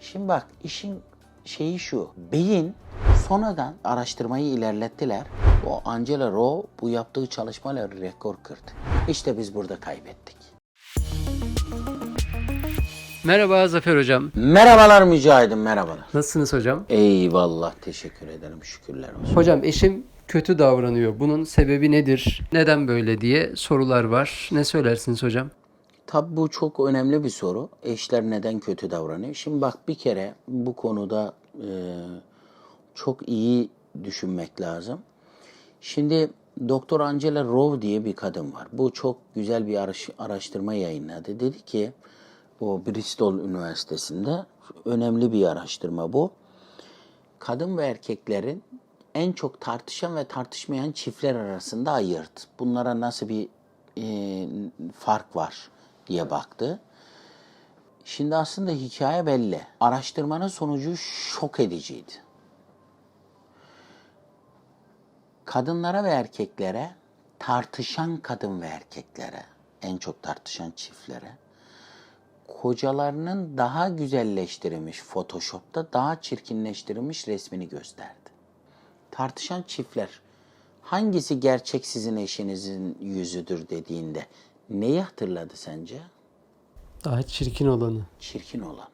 Şimdi bak işin şeyi şu. Beyin sonradan araştırmayı ilerlettiler. O Angela Rowe bu yaptığı çalışmayla rekor kırdı. İşte biz burada kaybettik. Merhaba Zafer Hocam. Merhabalar Mücahit'im merhabalar. Nasılsınız hocam? Eyvallah teşekkür ederim şükürler olsun. Hocam eşim kötü davranıyor. Bunun sebebi nedir? Neden böyle diye sorular var. Ne söylersiniz hocam? Tabii bu çok önemli bir soru. Eşler neden kötü davranıyor? Şimdi bak bir kere bu konuda e, çok iyi düşünmek lazım. Şimdi Doktor Angela Rowe diye bir kadın var. Bu çok güzel bir araş- araştırma yayınladı. Dedi ki o Bristol Üniversitesi'nde önemli bir araştırma bu. Kadın ve erkeklerin en çok tartışan ve tartışmayan çiftler arasında ayırt. Bunlara nasıl bir e, fark var diye baktı. Şimdi aslında hikaye belli. Araştırmanın sonucu şok ediciydi. Kadınlara ve erkeklere, tartışan kadın ve erkeklere, en çok tartışan çiftlere, kocalarının daha güzelleştirilmiş Photoshop'ta daha çirkinleştirilmiş resmini gösterdi. Tartışan çiftler hangisi gerçek sizin eşinizin yüzüdür dediğinde neyi hatırladı sence? Daha çirkin olanı. Çirkin olan.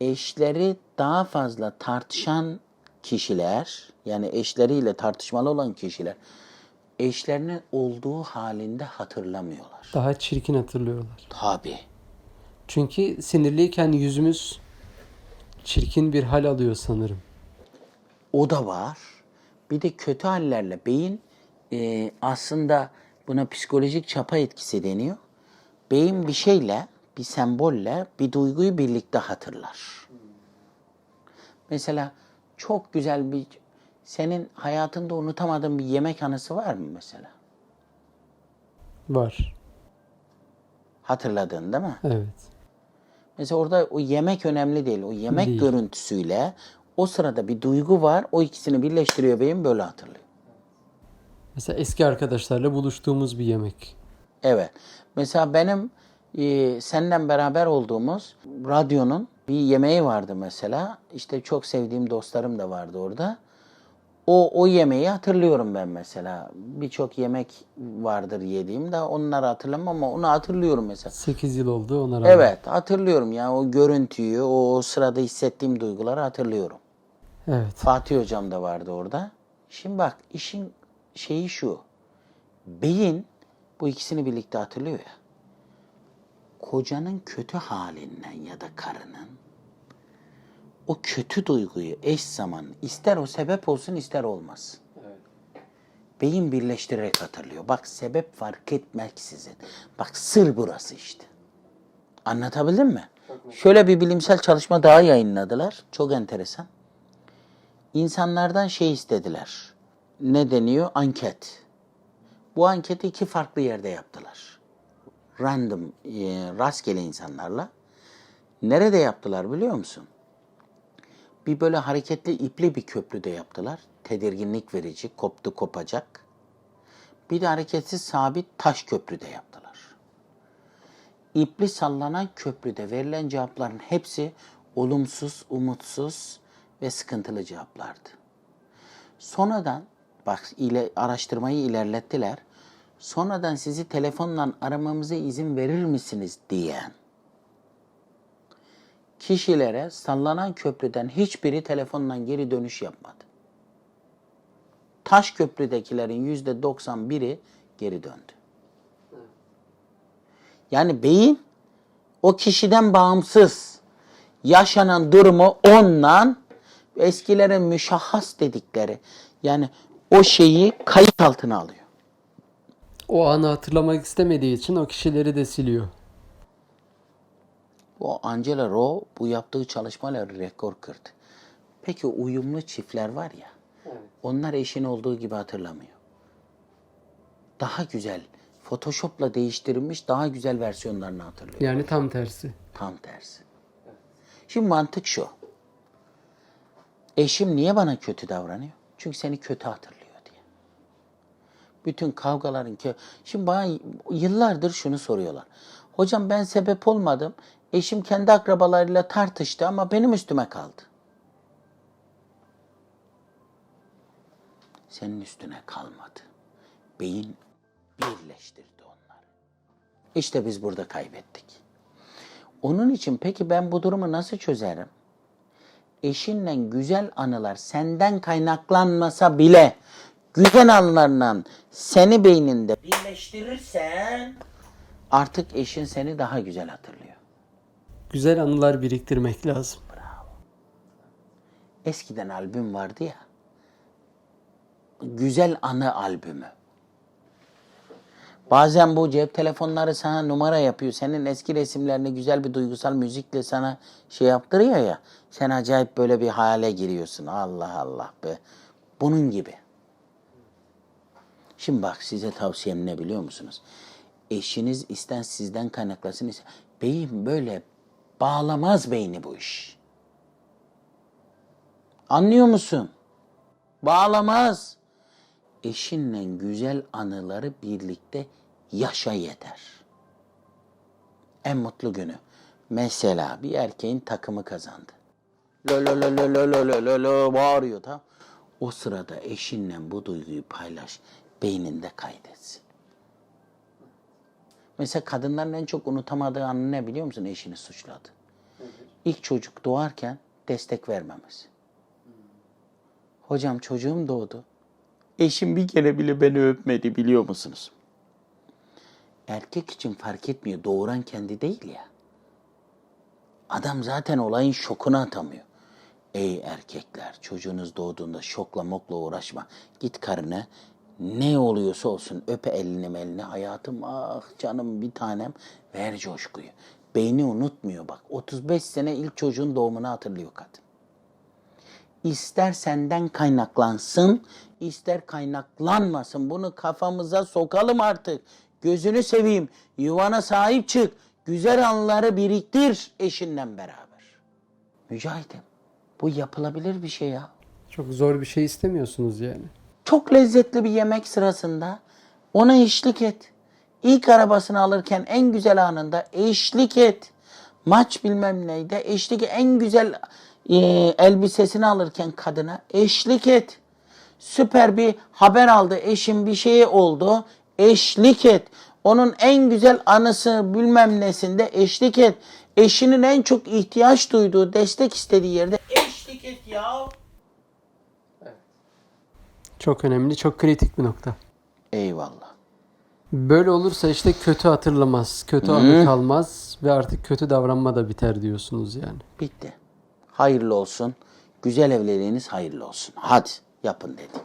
Eşleri daha fazla tartışan kişiler, yani eşleriyle tartışmalı olan kişiler, eşlerinin olduğu halinde hatırlamıyorlar. Daha çirkin hatırlıyorlar. Tabii. Çünkü sinirliyken yüzümüz çirkin bir hal alıyor sanırım. O da var. Bir de kötü hallerle beyin e, aslında buna psikolojik çapa etkisi deniyor. Beyin bir şeyle, bir sembolle bir duyguyu birlikte hatırlar. Mesela çok güzel bir senin hayatında unutamadığın bir yemek anısı var mı mesela? Var. Hatırladın değil mi? Evet. Mesela orada o yemek önemli değil. O yemek Değil. görüntüsüyle o sırada bir duygu var. O ikisini birleştiriyor beyin böyle hatırlıyor. Mesela eski arkadaşlarla buluştuğumuz bir yemek. Evet. Mesela benim e, senden beraber olduğumuz radyonun bir yemeği vardı mesela. İşte çok sevdiğim dostlarım da vardı orada. O, o yemeği hatırlıyorum ben mesela. Birçok yemek vardır yediğim de onları hatırlamam ama onu hatırlıyorum mesela. 8 yıl oldu ona rağmen. Evet hatırlıyorum ya o görüntüyü, o, o sırada hissettiğim duyguları hatırlıyorum. Evet. Fatih hocam da vardı orada. Şimdi bak işin şeyi şu. Beyin bu ikisini birlikte hatırlıyor ya. Kocanın kötü halinden ya da karının o kötü duyguyu eş zaman ister o sebep olsun ister olmaz. Beyin birleştirerek hatırlıyor. Bak sebep fark etmeksizin. Bak sır burası işte. Anlatabildim mi? Şöyle bir bilimsel çalışma daha yayınladılar. Çok enteresan insanlardan şey istediler. Ne deniyor? Anket. Bu anketi iki farklı yerde yaptılar. Random, e, rastgele insanlarla. Nerede yaptılar biliyor musun? Bir böyle hareketli ipli bir köprüde yaptılar. Tedirginlik verici, koptu kopacak. Bir de hareketsiz sabit taş köprüde yaptılar. İpli sallanan köprüde verilen cevapların hepsi olumsuz, umutsuz ve sıkıntılı cevaplardı. Sonradan bak ile araştırmayı ilerlettiler. Sonradan sizi telefonla aramamıza izin verir misiniz diyen kişilere sallanan köprüden hiçbiri telefonla geri dönüş yapmadı. Taş köprüdekilerin yüzde 91'i geri döndü. Yani beyin o kişiden bağımsız yaşanan durumu ondan eskilerin müşahhas dedikleri yani o şeyi kayıt altına alıyor. O anı hatırlamak istemediği için o kişileri de siliyor. O Angela Rowe bu yaptığı çalışmayla rekor kırdı. Peki uyumlu çiftler var ya, onlar eşin olduğu gibi hatırlamıyor. Daha güzel, Photoshop'la değiştirilmiş daha güzel versiyonlarını hatırlıyor. Yani tam tersi. Tam tersi. Şimdi mantık şu. Eşim niye bana kötü davranıyor? Çünkü seni kötü hatırlıyor. Bütün kavgaların kö Şimdi bana yıllardır şunu soruyorlar. Hocam ben sebep olmadım. Eşim kendi akrabalarıyla tartıştı ama benim üstüme kaldı. Senin üstüne kalmadı. Beyin birleştirdi onları. İşte biz burada kaybettik. Onun için peki ben bu durumu nasıl çözerim? Eşinle güzel anılar senden kaynaklanmasa bile güzel anılarla seni beyninde birleştirirsen artık eşin seni daha güzel hatırlıyor. Güzel anılar biriktirmek lazım. Eskiden albüm vardı ya. Güzel anı albümü. Bazen bu cep telefonları sana numara yapıyor. Senin eski resimlerini güzel bir duygusal müzikle sana şey yaptırıyor ya. Sen acayip böyle bir hale giriyorsun. Allah Allah be. Bunun gibi. Şimdi bak size tavsiyem ne biliyor musunuz? Eşiniz isten sizden kaynaklasın. Beyim böyle bağlamaz beyni bu iş. Anlıyor musun? Bağlamaz. Eşinle güzel anıları birlikte yaşa yeter. En mutlu günü. Mesela bir erkeğin takımı kazandı. Lo lo lo lo lo lo lo lo bağırıyor tamam. O sırada eşinle bu duyguyu paylaş. Beyninde kaydetsin. Mesela kadınların en çok unutamadığı anı ne biliyor musun? Eşini suçladı. İlk çocuk doğarken destek vermemesi. Hocam çocuğum doğdu. Eşim bir kere bile beni öpmedi biliyor musunuz? Erkek için fark etmiyor. Doğuran kendi değil ya. Adam zaten olayın şokunu atamıyor. Ey erkekler çocuğunuz doğduğunda şokla mokla uğraşma. Git karına ne oluyorsa olsun öpe elini elini hayatım ah canım bir tanem ver coşkuyu. Beyni unutmuyor bak 35 sene ilk çocuğun doğumunu hatırlıyor kadın. İster senden kaynaklansın, ister kaynaklanmasın. Bunu kafamıza sokalım artık. Gözünü seveyim. Yuvana sahip çık. Güzel anıları biriktir eşinle beraber. Mücahidim. Bu yapılabilir bir şey ya. Çok zor bir şey istemiyorsunuz yani. Çok lezzetli bir yemek sırasında ona eşlik et. İlk arabasını alırken en güzel anında eşlik et. Maç bilmem neyde eşlik et. En güzel e, elbisesini alırken kadına eşlik et. Süper bir haber aldı. Eşim bir şey oldu. Eşlik et. Onun en güzel anısı bilmem nesinde eşlik et. Eşinin en çok ihtiyaç duyduğu, destek istediği yerde eşlik et ya. Çok önemli, çok kritik bir nokta. Eyvallah. Böyle olursa işte kötü hatırlamaz, kötü anı kalmaz ve artık kötü davranma da biter diyorsunuz yani. Bitti. Hayırlı olsun. Güzel evliliğiniz hayırlı olsun. Hadi yapın dedim.